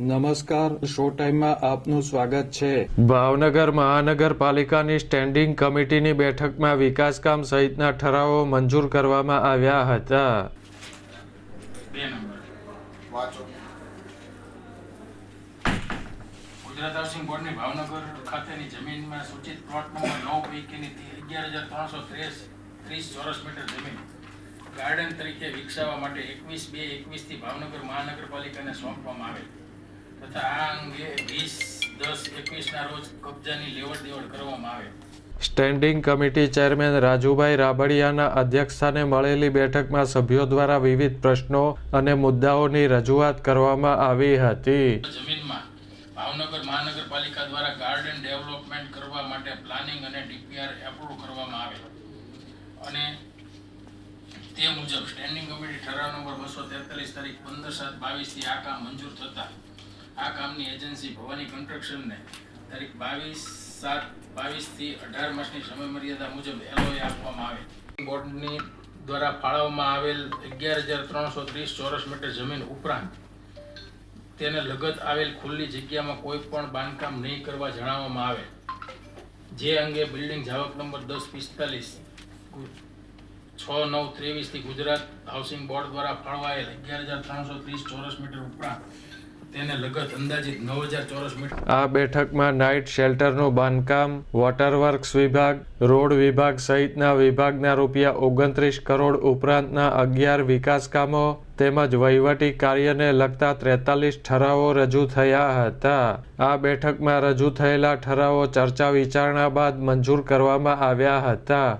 નમસ્કાર શો ટાઈમમાં આપનું સ્વાગત છે. ભાવનગર મહાનગરપાલિકાની સ્ટેન્ડિંગ કમિટીની બેઠકમાં વિકાસકામ સહિતના ઠરાવો મંજૂર કરવામાં આવ્યા હતા. બે નંબર. વાંચો. ગુજરાત હાઉસિંગ બોર્ડની ભાવનગર ખાતેની જમીનમાં સૂચિત પ્લોટ નંબર નવ પૈકીની અગિયાર હજાર ત્રણસો ત્રીસ ત્રીસ ચોરસ મીટર જમીન. ગાર્ડન તરીકે વિકસાવવા માટે એકવીસ બે એકવીસથી ભાવનગર મહાનગરપાલિકાને સોંપવામાં આવેલ. તથા આ અંગે વીસ દસ એકવીસના રોજ કબજાની લેવડ દેવડ કરવામાં આવેલ સ્ટેન્ડિંગ કમિટી ચેરમેન રાજુભાઈ રાબડિયાના અધ્યક્ષસ્થાને મળેલી બેઠકમાં સભ્યો દ્વારા વિવિધ પ્રશ્નો અને મુદ્દાઓની રજૂઆત કરવામાં આવી હતી. જમીનમાં ભાવનગર મહાનગરપાલિકા દ્વારા ગાર્ડન ડેવલપમેન્ટ કરવા માટે પ્લાનિંગ અને ડીપીઆર એપ્રુવ કરવામાં આવે. અને તે મુજબ સ્ટેન્ડિંગ કમિટી ઠરાવ નંબર બસો તેતાલીસ તારીખ પંદર સાત બાવીસથી આ કામ મંજૂર થતા આ કામની એજન્સી ભવાની કન્સ્ટ્રક્શનને તારીખ બાવીસ સાત બાવીસથી અઢાર માસની સમયમર્યાદા મુજબ એલઓએ આપવામાં આવે બોર્ડની દ્વારા ફાળવવામાં આવેલ અગિયાર હજાર ત્રણસો ત્રીસ ચોરસ મીટર જમીન ઉપરાંત તેને લગત આવેલ ખુલ્લી જગ્યામાં કોઈ પણ બાંધકામ નહીં કરવા જણાવવામાં આવે. જે અંગે બિલ્ડિંગ જાવક નંબર દસ પિસ્તાલીસ છ નવ ત્રેવીસથી ગુજરાત હાઉસિંગ બોર્ડ દ્વારા ફાળવાયેલ અગિયાર હજાર ત્રણસો ત્રીસ ચોરસ મીટર ઉપરાંત તેને લગત અંદાજિત નવ ચોરસ મીટર. આ બેઠકમાં નાઇટ શેલ્ટરનું બાંધકામ વોટર વર્ક્સ વિભાગ, રોડ વિભાગ સહિતના વિભાગના રૂપિયા ઓગણત્રીસ કરોડ ઉપરાંતના અગિયાર વિકાસ કામો તેમજ વહીવટી કાર્યને લગતા ત્રેતાલીસ ઠરાવો રજૂ થયા હતા. આ બેઠકમાં રજૂ થયેલા ઠરાવો ચર્ચા વિચારણા બાદ મંજૂર કરવામાં આવ્યા હતા.